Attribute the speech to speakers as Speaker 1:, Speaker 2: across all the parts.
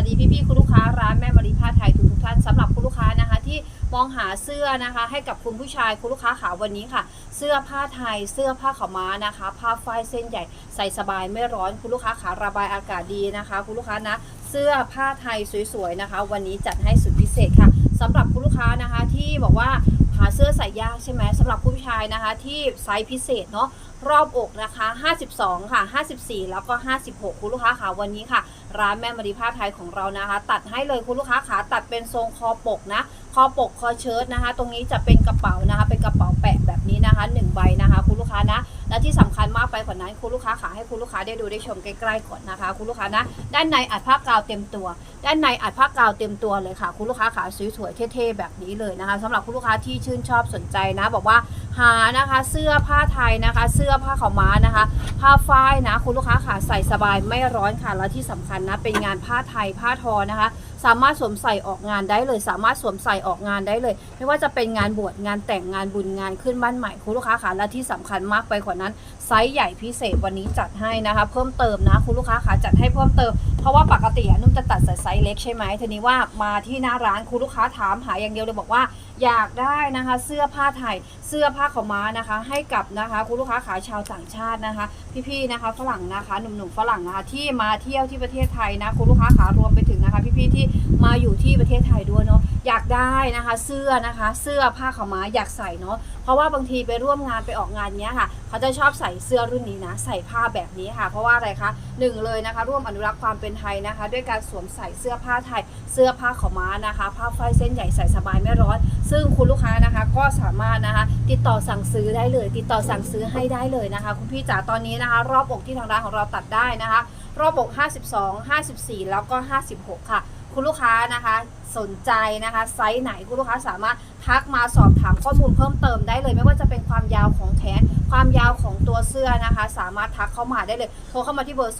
Speaker 1: วัสดีพี่ๆคุณลูกค้าร้านแม่มารีผ้าไทยทุกทุกท่านสำหรับคุณลูกค้านะคะ ที่มองหาเสื้อนะคะ ให้กับคุณผู้ชายคุณลูกค้าขาวันนี้ค่ะ เสื้อผ้าไทย เสื้อผ้าขาวม้านะคะ ผ้าฝ้ายเส้นใหญ่ใส่สบายไม่ร้อนคุณลูกค้าขาระบายอากาศดีนะคะ คุณลูกค้านะเสื้อผ้าไทยสวยๆนะคะ วันนี้จัดให้สุดพิเศษค่ะสำหรับคุณลูกค้านะคะที่บอกว่าหาเสื้อใส่ยากใช่ไหมสำหรับผู้ชายนะคะที่ไซส์พิเศษเนาะ รอบอกนะคะ 52 ค่ะ 54 แล้วก็ 56 คุณลูกค้าขาวันนี้ค่ะ ร้านแม่มารีผ้าไทยของเรานะคะ ตัดให้เลยคุณลูกค้าขาตัดเป็นทรงคอปกนะ คอปกคอเชิ้ตนะคะ ตรงนี้จะเป็นกระเป๋านะคะ เป็นกระเป๋าแปะแบบนี้นะคะหนึ่งใบนะคะ คุณลูกค้านะ และที่สำคัญมากไปกว่านั้นคุณลูกค้าขาให้คุณลูกค้าได้ดูได้ชมใกล้ๆก่อนนะคะ คุณลูกค้านะ ด้านในอัดผ้ากาวเต็มตัว ด้านในอัดผ้ากาวเต็มตัวเลยค่ะ คุณลูกค้าขาสวยๆเท่ๆแบบนี้เลยนะคะสำหรับคุณลูกค้าที่ชื่นชอบสนใจนะ บอกว่า หานะคะเสื้อผ้าไทยนะคะ เสื้อผ้าขาวม้านะคะ ผ้าฝ้ายนะคุณลูกค้าขาใส่สบายไม่ร้อนค่ะ และที่สำคัญนะเป็นงานผ้าไทยผ้าทอนะคะ สามารถสวมใส่ออกงานได้เลย สามารถสวมใส่ออกงานได้เลย ไม่ว่าจะเป็นงานบวชงานแต่งงานบุญงานขึ้นบ้านใหม่คุณลูกค้าขาและที่สำคัญมากไปกว่านั้นไซส์ใหญ่พิเศษวันนี้จัดให้นะคะ เพิ่มเติมนะคุณลูกค้าขาจัดให้เพิ่มเติมเพราะว่าปกติอนุ่มจะตัดใส่ไซส์เล็กใช่ไหมทีนี้ว่ามาที่หน้าร้านคุณลูกค้าถามหาอย่างเดียวเลยบอกว่า อยากได้นะคะ เสื้อผ้าไทย เสื้อผ้าขาวม้านะคะ ให้กับนะคะคุณลูกค้าขาชาวต่างชาตินะคะ พี่ๆนะคะฝรั่งนะคะหนุ่มๆฝรั่งนะคะที่มาเที่ยวที่ประเทศไทยนะคุณลูกค้าขารวมไปถึงนะคะ พี่ๆที่มาอยู่ที่ประเทศไทยด้วยเนาะอยากได้นะคะเสื้อนะคะ เสื้อผ้าขาวม้าอยากใส่เนาะเพราะว่าบางทีไปร่วมงานไปออกงานเนี้ยค่ะ เขาจะชอบใส่เสื้อรุ่นนี้นะ ใส่ผ้าแบบนี้ค่ะ เพราะว่าอะไรคะหนึ่งเลยนะคะ ร่วมอนุรักษ์ความเป็นไทยนะคะ ด้วยการสวมใส่เสื้อผ้าไทย เสื้อผ้าขาวม้านะคะ ผ้าฝ้ายเส้นใหญ่ใส่สบายไม่ร้อน ซึ่งคุณลูกค้านะคะก็สามารถนะคะ ติดต่อสั่งซื้อได้เลย ติดต่อสั่งซื้อให้ได้เลยนะคะ คุณพี่จ๋าตอนนี้นะคะ รอบอกที่ทางร้านของเราตัดได้นะคะ รอบอก 52 54 แล้วก็ 56 ค่ะ คุณลูกค้านะคะสนใจนะคะไซส์ไหนคุณลูกค้าสามารถทักมาสอบถามข้อมูลเพิ่มเติมได้เลย ไม่ว่าจะเป็นความยาวของแขนความยาวของตัวเสื้อนะคะ สามารถทักเข้ามาได้เลยโทรเข้ามาที่เบอร์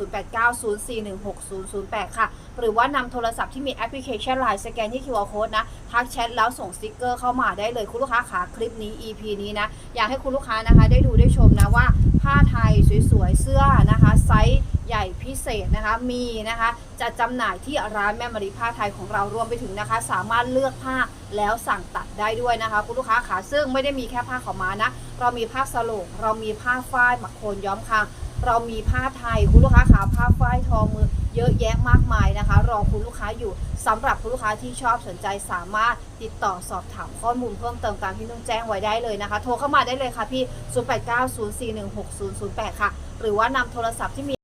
Speaker 1: 0890416008 ค่ะ หรือว่านำโทรศัพท์ที่มีแอปพลิเคชัน Line สแกนที่ QR Code นะ ทักแชทแล้วส่งสติกเกอร์เข้ามาได้เลย คุณลูกค้าขาคลิปนี้ EP นี้นะ อยากให้คุณลูกค้านะคะ ได้ดูได้ชมนะว่าผ้าไทยสวยๆเสื้อนะคะไซส์ ใหญ่พิเศษนะคะมีนะคะจะจำหน่ายที่ร้านแม่มารีผ้าไทยของเรารวมไปถึงนะคะ สามารถเลือกผ้าแล้วสั่งตัดได้ด้วยนะคะคุณลูกค้าขาซึ่งไม่ได้มีแค่ผ้าขาวม้านะเรามีผ้าสโลงเรามีผ้าฝ้ายหมักโคนย้อมคางเรามีผ้าไทยคุณลูกค้าขาผ้าฝ้ายทอมือเยอะแยะมากมายนะคะ รอคุณลูกค้าอยู่สำหรับคุณลูกค้าที่ชอบสนใจสามารถติดต่อสอบถามข้อมูลเพิ่มเติมตามที่นุ่นแจ้งไว้ได้เลยนะคะ โทรเข้ามาได้เลยค่ะพี่ 0890416008 ค่ะ หรือว่านำโทรศัพท์ที่มี